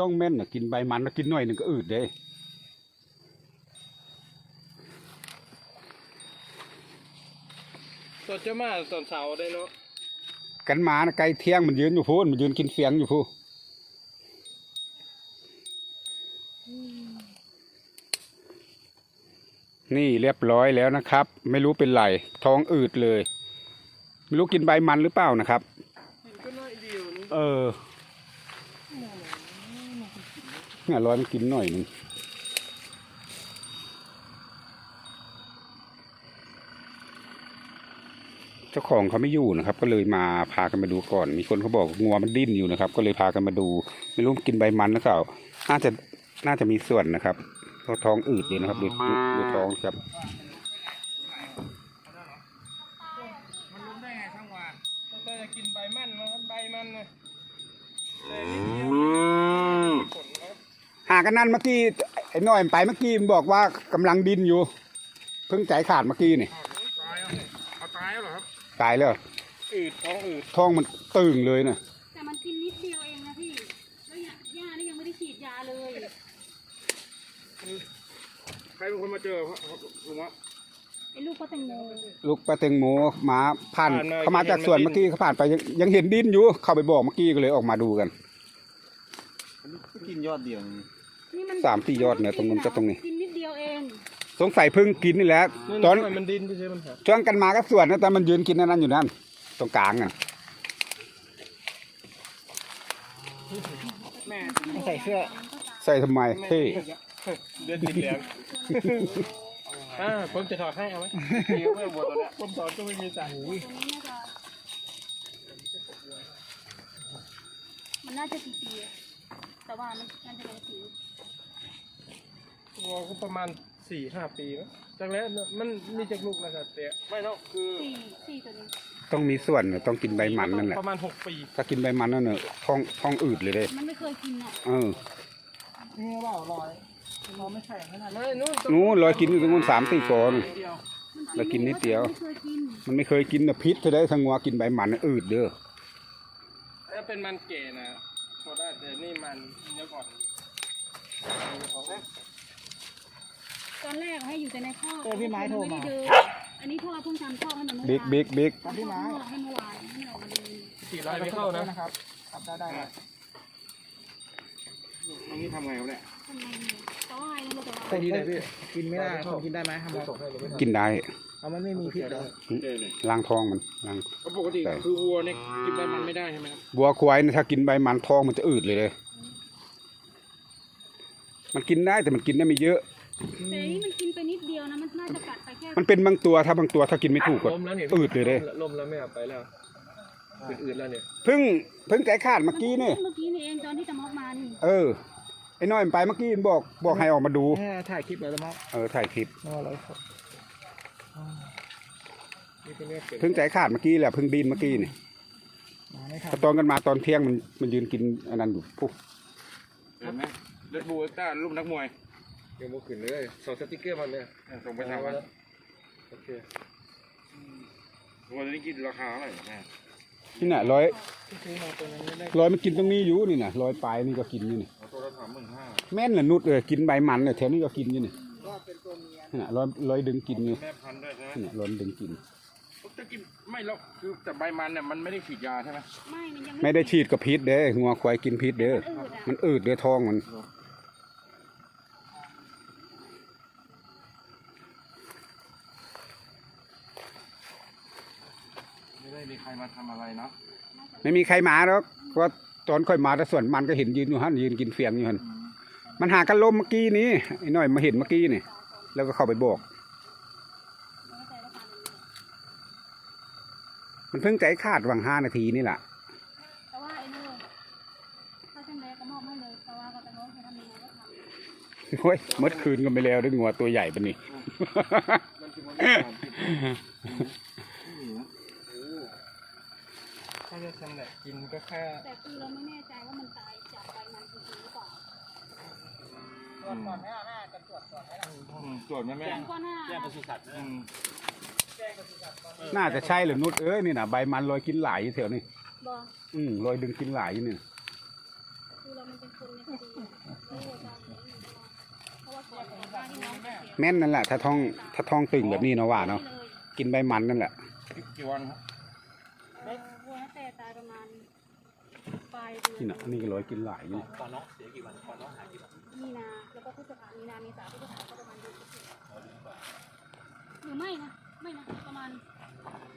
ต้องแม่นน่ะกินใบมันแล้วกินหน่อยหนึงก็อืดเด้ตัวเจ้ามาตอนเสาร์ได้เนาะกันหมานะไก่เที่ยงมันยืนอยู่พูนมันยืนกินเฟียงอยู่พูนี่เรียบร้อยแล้วนะครับ ไม่รู้เป็นไรท้องอืดเลย ไม่รู้กินใบมันหรือเปล่านะครับกินก็น้อยเดียวนี่เออ เนี่ยร้อยมันกินหน่อยหนึงเจ้าของเขาไม่อยู่นะครับ ก็เลยมาพากันมาดูก่อน มีคนเขาบอกงัวมันดิ้นอยู่นะครับ ก็เลยพากันมาดู ไม่รู้มันกินใบมันหรือเปล่าน่าจะน่าจะมีส่วนนะครับเพราะท้องอืดเลยนะครับ ดูดูดูท้องครับมันรู้ได้ไงช่างวานตั้งแต่จะกินใบมันนะใบมันนะ กันนั่นเมื่อกี้ไอ้น้อยมันไปเมื่อกี้มันบอกว่ากำลังดินอยู่ เพิ่งใจขาดเมื่อกี้นี่ตายเอาเอาตายแล้วเหรอครับตายแล้วอืดท้องอืดท้องมันตึงเลยนะแต่มันกินนิดเดียวเองนะพี่แล้วยาย่านี่ยังไม่ได้ฉีดยาเลยใครเป็นคนมาเจอครับลุงวะไอ้ลูกก็แตงโมลูกปลาเต็งโมมาผ่านผ่านมาเขามาจากเห็นมันสวนดิ้นเมื่อกี้เขาผ่านไปยังยังเห็นดินอยู่ เข้าไปบอกเมื่อกี้ก็เลยออกมาดูกันกินยอดเดียว นี่นี่มันสามสี่ยอดเนี่ยตรงนู้นกับตรงนี้ กินนิดเดียวเองสงสัยเพิ่งกินนี่แหละตอนมันดินที่ใช่มันครับช่วงกันมาก็สวนนะแต่มันยืนกินอันนั้นอยู่นั่นตรงกลางอะแม่ใส่เสื้อใส่ทำไมเท่เดือนติดเหลืองอ่าผมจะถอดให้เอาไหมเดี๋ยวไม่หมดตัวเนี้ยผมถอดก็ไม่มีจ่ายตรงนี้น่าจะมันน่าจะสีปีอะแต่ว่ามันมันจะเป็นสี วัวก็ประมาณสี่ห้าปีมั้งจากแล้วมันมีจากลูกนะครับเตี้ยไม่ต้องคือสี่สี่ตัวนี้ต้องมีส่วนน่ะต้องกินใบมันนั่นแหละประมาณหกปีถ้ากินใบมันนั่นเนอะท้องท้องอืดเลยเด้มันไม่เคยกินอะเออนี่เปล่าลอยเราไม่แข็งขนาดนั้นไม่นู่นนู้นลอยกินอยู่ตรงนู้นสามสี่กอนเดียวแล้วกินนิดเดียว ไม่เคยกินมันไม่เคยกินนะพิษจะได้ทั้งงัวกินใบมันน่ะอืดเด้อถ้าเป็นมันเก๋นะพอได้แต่นี่มันเนื้อก่อน ตอนแรกให้อยู่แต่ในข้อกเออพี่ไม้โทรมา ไได้เดินอันนี้พ่อเพิ่งทำข้อกให้มันเมื่อวานบิ๊กบิ๊กบิ๊กตอนที่พ่อม้าให้เมื่อวานให้ออกมาเดินสี่ร้อยไม่เข้านะนะครับขับได้ได้ครับตรงนี้ทำไงวะเนี่ยทำไงเนี่ยแต่ว่าไงรู้แต่ว่าใส่ดีเลยพี่กินไม่ได้ผมกินได้ไหมครับส่งให้เลยไม่กินได้เอามันไม่มีพิษเหรอล้างท้องมันล้างปกติคือวัวเนี่ยกินใบมันไม่ได้ใช่ไหมครับบัวควายเนี่ยถ้ากินใบมันท้องมันจะอืดเลยเลย มันกินได้แต่มันกินได้ไม่เยอะ แต่อันนี้มันกินไปนิดเดียวนะมันน่าจะกัดไปแค่มันเป็นบางตัวถ้าบางตัวถ้ากินไม่ถูกก็ล้มแล้วเนี่ยอืดเลยเด้ล้มแล้วไม่เอาไปแล้วอืดๆแล้วเนี่ยเพิ่งเพิ่งใจขาดเมื่อกี้นี่เมื่อกี้นี่เองตอนที่จะมอกมานี่เออไอ้น้อยมันไปเมื่อกี้มันบอกบอกให้ออกมาดูแค่ถ่ายคลิปแล้วมั้งเออถ่ายคลิปอ๋อเลยครับนี่เป็นเนื้อเก๋เพิ่งใจขาดเมื่อกี้แหละเพิ่งดินเมื่อกี้นี่มาไม่ทันถ้าตอนกันมาตอนเที่ยงมันมันยืนกินอันนั้นอยู่ปุ๊บเห็นไหมเลือดบูเอ็กต้ารูปนักมวย ยังโมขึ้นเลยส่งสติ๊กเกอร์มาเลยส่งไปทางวันโอเควันนี้กินราคาเท่าไหร่แม่นี่น่ะร้อยซื้อมาตัวนั้นไม่ได้ร้อยมันกินตรงนี้อยู่นี่น่ะร้อยปลายนี่ก็กินอยู่นี่ตัวละสามหมื่นห้าแม่นน่ะนุดเลยกินใบมันเนี่ยแถวนี้ก็กินอยู่นี่ก็เป็นตัวเมียนี่น่ะร้อยร้อยดึงกินอยู่แม่พันธุ์ด้วยใช่ไหมนี่น่ะร้อยดึงกินจะกินไม่แล้วคือแต่ใบมันเนี่ยมันไม่ได้ฉีดยาใช่ไหมไม่มันยังไม่ได้ฉีดกับพิษเด้งัวควายกินพิษเด้อมันอืดอะมันอืดเด้อท้องมัน ไม่ได้มีใครมาทำอะไรเนาะไม่มีใครมาหรอกเพราะว่าตอนค่อยมาแต่ส่วนมันก็เห็นยืนอยู่หันยืนกินเฟียงอยู่หันมันหากันลมเมื่อกี้นี้ไอ้น้อยมาเห็นเมื่อกี้นี่แล้วก็เข้าไปบอก มันเพิ่งใจขาดหวังห้านาทีนี่แหละแต่ว่าไอ้นู่นถ้าช่างแรกก็มอบให้เลยแต่ว่าก็จะน้องจะทำยังไงก็ทำโอ้ยเมื่อคืนก็ไม่แล้วด้วยงัวตัวใหญ่ปะนี่ มันคือมันไม่ผ่านผิด ถ้าจะทำแหละกินก็แค่แต่คือเราไม่แน่ใจว่ามันตายจากใบมันจริงๆหรือเปล่าตรวจก่อนไหมอะแม่จะตรวจก่อนไหมล่ะตรวจไหมแม่แต่ก็น่าแจ้งปศุสัตว์อืมน่าจะใช่เหรือนุดเอ้ยนี่นะใบมันลอยกินหลายอยู่แถวนี้บอกอืมลอยดึงกินหลายอยู่นี่คคือเรามันเป็นคนในคดีอะแล้วเราจะหนีอยู่ตลอดเพราะว่าก่อนก่อนหน้าที่น้องจะเสียแม่นนั่นแหละถ้าท้องถ้าท้องตึงแบบนี้เนาะว่าเนาะไม่เลยกินใบมันนั่นแหละกี่วันครับ เประมาณปลายเดือนนี่นะนี่ก็ร้อยกินหลายอยู่ตอนน้องเสียกี่วันตอนน้องหายกี่วันมีนา แล้วก็พฤษภามีนาเมษาพฤษภาก็ประมาณเดือนพฤศจิกาหรือไม่นะไม่นะประมาณ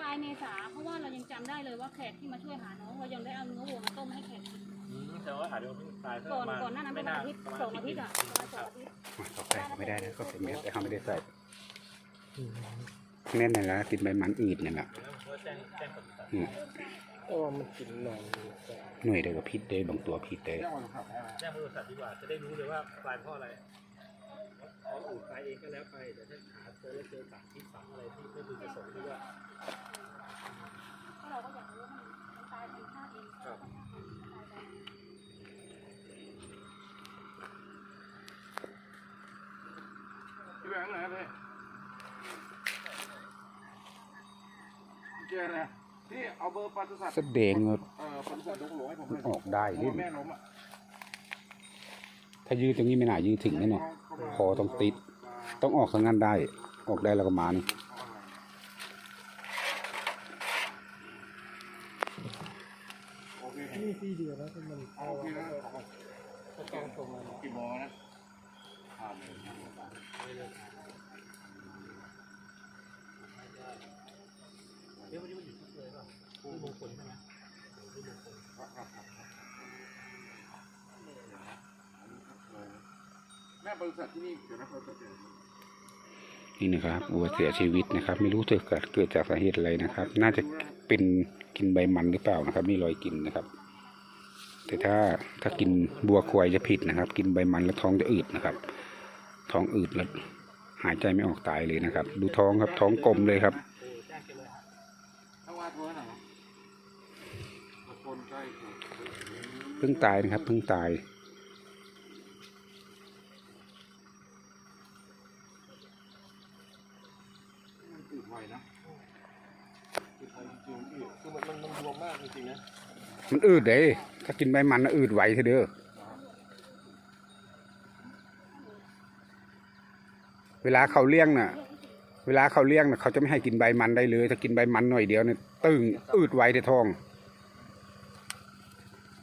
ปลายเมษาเพราะว่าเรายังจำได้เลยว่าแขกที่มาช่วยหาน้องเรายังได้เอาเนื้อวัวมาต้มให้แขกกินแต่ว่าหายไปเพิ่งตายก่อนก่อนหน้านั้นประมาณอาทิตย์สองอาทิตย์อะประมาณสองอาทิตย์เขาใส่ไม่ได้นะเขาใส่เม็ดแต่เขาไม่ได้ใส่แน่นนั่นแหละกินใบมันอืดนั่นแหละแจ้งแจ้งกับอืม โอ้มันกินนอนอยู่แต่หน่วยเดียวกับพิษเด้บางตัวพิษเด้แจ้งวันขับให้แจ้งบริษัทดีกว่าจะได้รู้เลยว่าตายเพราะอะไรเขาอูดตายเองก็แล้วไปแต่ถ้าหาเจอแล้วเจอสารพิษฝังอะไรที่ไม่พึงประสงค์หรือว่าเพราะเราก็อยากรู้ว่ามันมันตายธรรมชาติเองครับตายไปพี่แบงค์ไหนครับพี่เจอนะ พี่เอาเบอร์ปศุสัตว์แสดงว่าเอ่อปศุสัตว์ดงหลวงให้ผมหมันน่อยออกได้โอ้นี่แม่ล้มอะถ้ายืดตรงนี้ไม่น่ายืดถึงแน่นอนคอต้องติด ต้องออกทางนั้นได้ ออกได้แล้วก็มานี่โอเคนี่สี่เดือนแล้วที่มันเอาโอเคนะเอาประกันตรงมากี่โมงนะผ่านเลย เดี๋ยววันนี้มันอยู่ที่เลยป่ะที่มงคลใช่ไหม แม่ บริษัทที่นี่เดี๋ยวนะบริษัทเดี๋ยวนะนี่นะครับวัวเสียชีวิตนะครับ ไม่รู้เกิดเกิดจากสาเหตุอะไรนะครับ น่าจะเป็นกินใบมันหรือเปล่านะครับมีรอยกินนะครับ แต่ถ้าถ้ากินบัวควายจะผิดนะครับ กินใบมันแล้วท้องจะอืดนะครับ ท้องอืดแล้วหายใจไม่ออกตายเลยนะครับ ดูท้องครับท้องกลมเลยครับเพิ่งตายนะครับเพิ่งตาย มันตื่นไวนะตื่นไวจริงๆพี่คือมันมันมันรวมมากจริงๆนะ มันอืดเลยถ้ากินใบมันน่ะอืดไหวเถอะเด้อเวลาเขาเลี้ยงน่ะ เวลาเขาเลี้ยงน่ะเขาจะไม่ให้กินใบมันได้เลย ถ้ากินใบมันหน่อยเดียวเนี่ยตึงอืดไหวในท้อง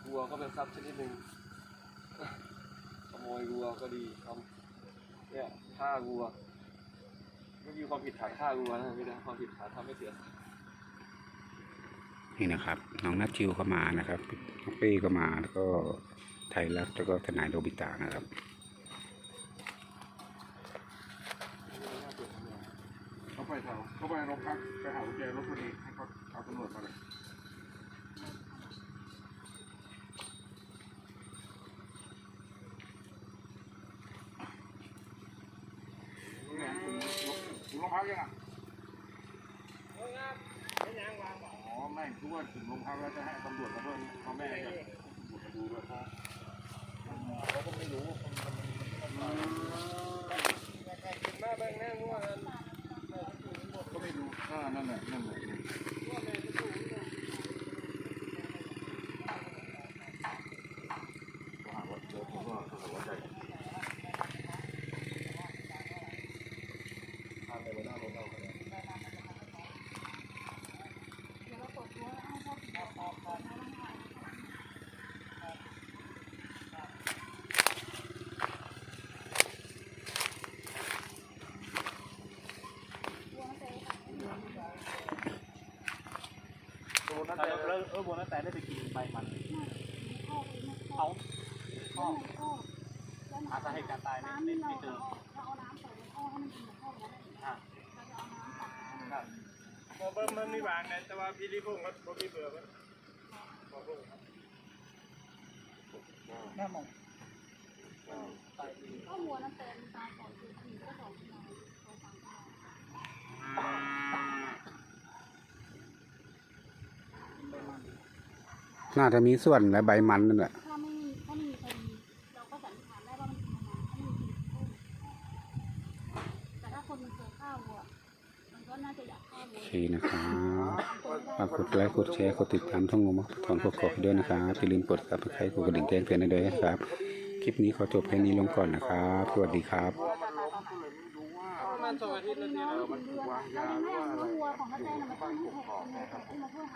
วัวก็เป็นทรัพย์ชนิดหนึ่งขโมยวัวก็ดีทำเนี่ยฆ่าวัวไม่มีความผิดฐานฆ่าวัวนะไม่ได้ความผิดฐานทำให้เสียนี่นะครับน้องนัทจิวเข้ามานะครับน้องเป้ก็มาแล้วก็ไทยรัฐแล้วก็ทนายโรบิตานะครับเขาไปแถวเขาไปโรงพักไปหากุญแจรถพอดีให้เขาเอาตำรวจมาเลยนี่ไงถึงถึ งพักยังอะอ๋อไม่คือว่าถึงโรงพักแล้วจะให้ตำรวจมาด้วยพ่อแม่กับตำรวจมาดูด้วยครับเขาก็ไม่รู้มาแบ่งแน่วัวก็ไม่รู้อ่านั่นแหละนั่นแหละก็หาว่าเจอผมก็เขาบอกว่าใจพาไปไว้หน้ารถเราก็ได้ เดี๋ยวเราตรวจหัวแล้วให้พ่อกินออกออกออกมาบ้างค่ะวัวนาแต่ค่ะ โดนนั่น แล้ แต่ วแล้วเออวัวนั่นแต่ได้ไปกินใบมันเองนะพ่อาพ่อหาสาเหตุการตายไม่น้ำไม่เราไม่เจอเราเอาน้ำใส่ในท่อให้มันกินกับพ่อแล้วอะเราจะเอาน้ำตักให้มันครับพอเบิ้มมันมีบางนะแต่ว่าพี่ลิฟงก็บ่มีเบื่อมันพอเบิ้มครับแม่มองก็วัวน้ำเต็มตายก่อนคือคือก็สองกิโลสองสามกิโล น่าจะมีส่วนและใบมันนั่นแหละถ้าไม่มีถ้าไม่มีคดีเราก็สันนิษฐานได้ว่ามันกินมาถ้าไม่มีคดีแต่ถ้าคนมันเคยฆ่าวัวมันก็น่าจะอยากฆ่าวัวนะครับฝากกดไลค์กดแชร์กดติดตามช่องงมถอนกกอกให้ด้วยนะครับอย่าลืมกดกับใครกดกระดิ่งแจ้งเตือนให้ด้วยนะครับ คลิปนี้ขอจบแค่นี้ลงก่อนนะครับ สวัสดีครับ ประมาณสองอาทิตย์แล้วเนี่ยน้องถึงเดือนเรายังไม่เอาเนื้อวัวของเขาแจ้งมาตั้งให้แขกที่มาช่วยหา